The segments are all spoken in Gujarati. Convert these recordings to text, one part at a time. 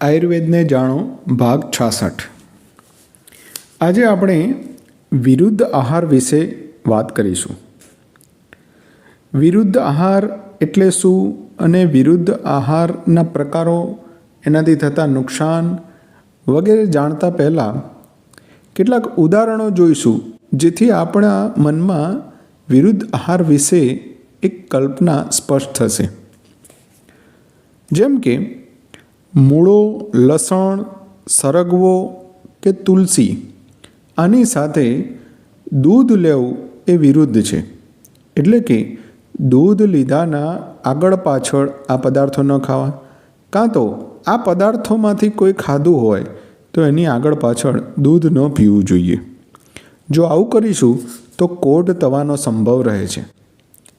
આયુર્વેદને જાણો ભાગ છાસઠ. આજે આપણે વિરુદ્ધ આહાર વિશે વાત કરીશું. વિરુદ્ધ આહાર એટલે શું અને વિરુદ્ધ આહારના પ્રકારો એનાથી થતા નુકસાન વગેરે જાણતા પહેલાં કેટલાક ઉદાહરણો જોઈશું જેથી આપણા મનમાં વિરુદ્ધ આહાર વિશે એક કલ્પના સ્પષ્ટ થશે. જેમ કે મૂળો, લસણ, સરગવો કે તુલસી આની સાથે દૂધ લેવું એ વિરુદ્ધ છે. એટલે કે દૂધ લીધાના આગળ પાછળ આ પદાર્થો ન ખાવા. કાં તો આ પદાર્થોમાંથી કોઈ ખાધું હોય તો એની આગળ પાછળ દૂધ ન પીવું જોઈએ. જો આવું કરીશું તો કોટ તવાનો સંભવ રહે છે.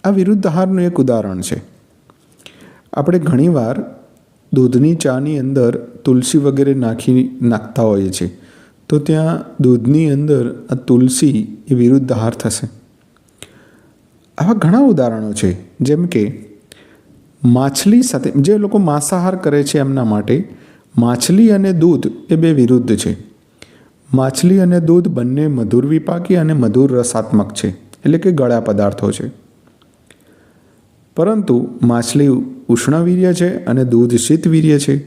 આ વિરુદ્ધ આહારનું એક ઉદાહરણ છે. આપણે ઘણીવાર દૂધની ચાની અંદર તુલસી વગેરે નાખી નાખતા હોઈએ છીએ, તો ત્યાં દૂધની અંદર આ તુલસી એ વિરુદ્ધ આહાર થશે. આવા ઘણા ઉદાહરણો છે, જેમ કે માછલી સાથે, જે લોકો માંસાહાર કરે છે એમના માટે, માછલી અને દૂધ એ બે વિરુદ્ધ છે. માછલી અને દૂધ બંને મધુર વિપાકી અને મધુર રસાત્મક છે, એટલે કે ગળા પદાર્થો છે. પરંતુ માછલી ઉષ્ણવીર્ય છે અને દૂધ શીતવીર્ય છે.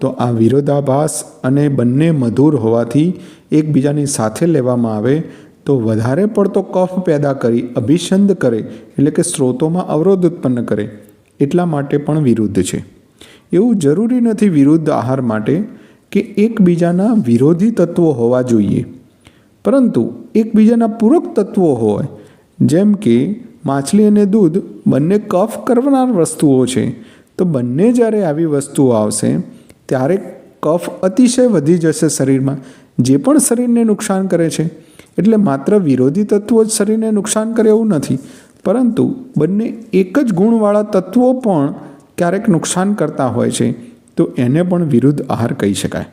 તો આ વિરોધાભાસ અને બંને મધુર હોવાથી એકબીજાની સાથે લેવામાં આવે તો વધારે પડતો કફ પેદા કરી અભિછંદ કરે એટલે કે સ્ત્રોતોમાં અવરોધ ઉત્પન્ન કરે. એટલા માટે પણ વિરુદ્ધ છે. એવું જરૂરી નથી વિરુદ્ધ આહાર માટે કે એકબીજાના વિરોધી તત્વો હોવા જોઈએ. પરંતુ એકબીજાના પૂરક તત્વો હોય, જેમ કે માછલી અને દૂધ બંને કફ કરનાર વસ્તુઓ છે. તો બંને જ્યારે આવી વસ્તુઓ આવશે, ત્યારે કફ અતિશય વધી જશે શરીરમાં, જે પણ શરીરને નુકસાન કરે છે. એટલે માત્ર વિરોધી તત્વો જ શરીરને નુકસાન કરે એવું નથી. પરંતુ બંને એક જ ગુણવાળા તત્વો પણ ક્યારેક નુકસાન કરતા હોય છે. તો એને પણ વિરુદ્ધ આહાર કહી શકાય.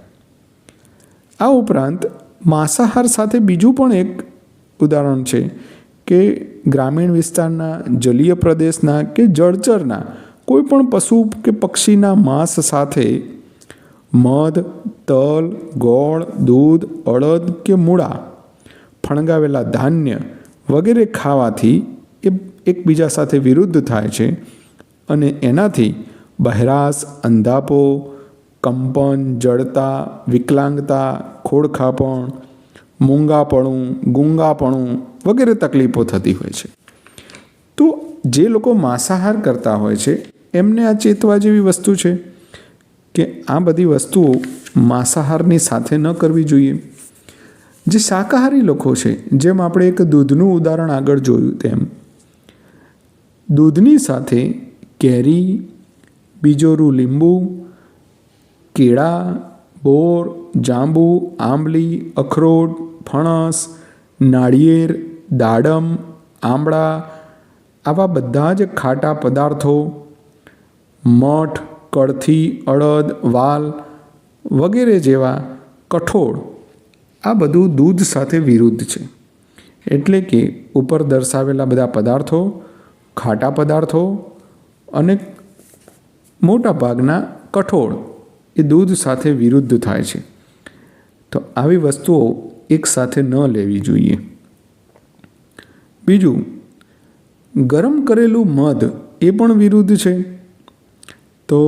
આ ઉપરાંત માંસાહાર સાથે બીજું પણ એક ઉદાહરણ છે. કે ગ્રામીણ વિસ્તારના જલીય પ્રદેશના કે જળચરના કોઈપણ પશુ કે પક્ષીના માંસ સાથે મધ, તલ, ગોળ, દૂધ, અડદ કે મૂળા ફણગાવેલા ધાન્ય વગેરે ખાવાથી એ એકબીજા સાથે વિરુદ્ધ થાય છે અને એનાથી બહેરાશ, અંધાપો, કંપન, જડતા, વિકલાંગતા, ખોડખાપણ, મૂંગાપણું, ગુંગાપણું વગેરે તકલીફો થતી હોય છે. તો જે લોકો માંસાહાર કરતા હોય છે, એમને આ ચેતવા જેવી વસ્તુ છે કે આ બધી વસ્તુઓ માંસાહારની સાથે ન કરવી જોઈએ. જે શાકાહારી લોકો છે, જેમ આપણે એક દૂધનું ઉદાહરણ આગળ જોયું તેમ, દૂધની સાથે કેરી, બીજોરું લીંબુ, કેળા, બોર, જાંબુ, આંબલી, અખરોટ, ફણસ, નાળિયેર દાડમ આંબળા આવા બધા જ ખાટા પદાર્થો, મઠ, કળથી અડદ, વાલ વગેરે જેવા કઠોળ, આ બધું દૂધ સાથે વિરુદ્ધ છે. એટલે કે ઉપર દર્શાવેલા બધા પદાર્થો, ખાટા પદાર્થો અને મોટા ભાગના કઠોળ, એ દૂધ સાથે વિરુદ્ધ થાય છે. તો આવી વસ્તુઓ એકસાથે ન લેવી જોઈએ. બીજું, ગરમ કરેલું મધ એ પણ વિરુદ્ધ છે. તો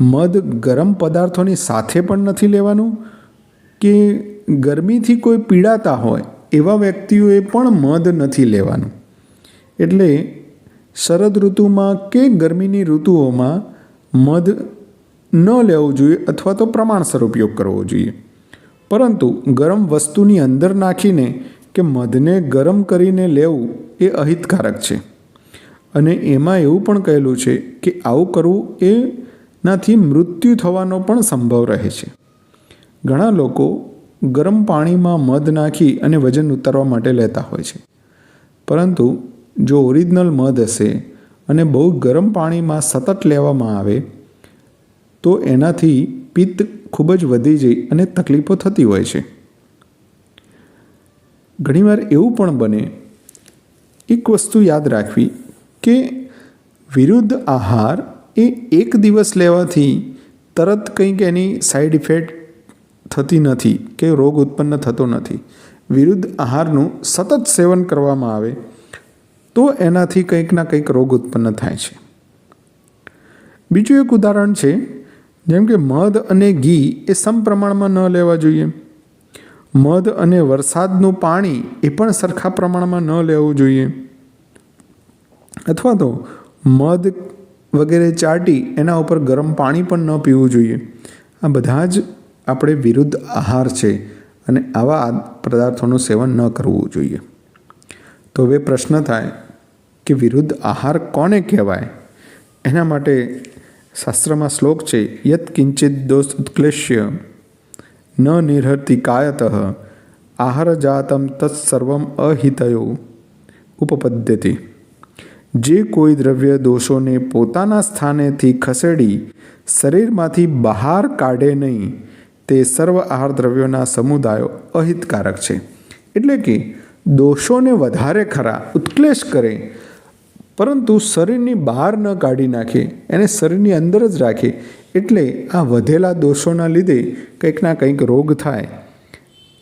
મધ ગરમ પદાર્થોની સાથે પણ નથી લેવાનું કે ગરમીથી કોઈ પીડાતા હોય એવા વ્યક્તિઓએ પણ મધ નથી લેવાનું? એટલે શરદ ઋતુમાં કે ગરમીની ઋતુઓમાં મધ ન લેવું જોઈએ અથવા તો પ્રમાણસર ઉપયોગ કરવો જોઈએ. પરંતુ ગરમ વસ્તુની અંદર નાખીને કે મધને ગરમ કરીને લેવું એ અહિતકારક છે. અને એમાં એવું પણ કહેલું છે કે આવું કરવું એનાથી મૃત્યુ થવાનો પણ સંભવ રહે છે. ઘણા લોકો ગરમ પાણીમાં મધ નાખી અને વજન ઉતારવા માટે લેતા હોય છે. પરંતુ જો ઓરિજિનલ મધ હશે અને બહુ ગરમ પાણીમાં સતત લેવામાં આવે, તો એનાથી પિત્ત ખૂબ જ વધી જઈ અને તકલીફો થતી હોય છે. ઘણીવાર એવું પણ બને, એક વસ્તુ યાદ રાખવી કે વિરુદ્ધ આહાર એ એક દિવસ લેવાથી તરત કંઈક એની સાઈડ ઇફેક્ટ થતી નથી કે રોગ ઉત્પન્ન થતો નથી. વિરુદ્ધ આહારનું સતત સેવન કરવામાં આવે તો એનાથી કંઈક ના કંઈક રોગ ઉત્પન્ન થાય છે. બીજું એક ઉદાહરણ છે, જેમ કે મધ અને ઘી એ સમપ્રમાણમાં ન લેવા જોઈએ. મધ અને વરસાદનું પાણી એ પણ સરખા પ્રમાણમાં ન લેવું જોઈએ. અથવા તો મધ વગેરે ચાટી એના ઉપર ગરમ પાણી પણ ન પીવું જોઈએ. આ બધા જ આપણે વિરુદ્ધ આહાર છે અને આવા પદાર્થોનું સેવન ન કરવું જોઈએ. તો હવે પ્રશ્ન થાય કે વિરુદ્ધ આહાર કોને કહેવાય? એના માટે શાસ્ત્રમાં શ્લોક છે યત કિંચિત દોષ ઉત્ક્લેશ્ય ન નિર્હતિ કાયત આહાર જાતમ તત્સર્વમ અહિતયો ઉપપદ્યતે જે કોઈ દ્રવ્ય દોષોને પોતાના સ્થાનેથી ખસેડી શરીરમાંથી બહાર કાઢે નહીં તે સર્વ આહાર દ્રવ્યોના સમુદાયો અહિતકારક છે એટલે કે દોષોને વધારે ખરા ઉત્કલેશ કરે પરંતુ શરીરની બહાર ન કાઢી નાખે એને શરીરની અંદર જ રાખે એટલે આ વધેલા દોષોના લીધે કંઈકના કંઈક રોગ થાય.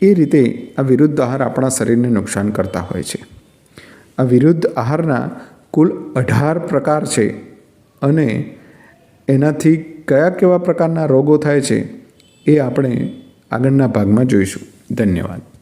એ રીતે આ વિરુદ્ધ આહાર આપણા શરીરને નુકસાન કરતા હોય છે. આ વિરુદ્ધ આહારના કુલ અઢાર પ્રકાર છે અને એનાથી કયા કેવા પ્રકારના રોગો થાય છે એ આપણે આગળના ભાગમાં જોઈશું. ધન્યવાદ.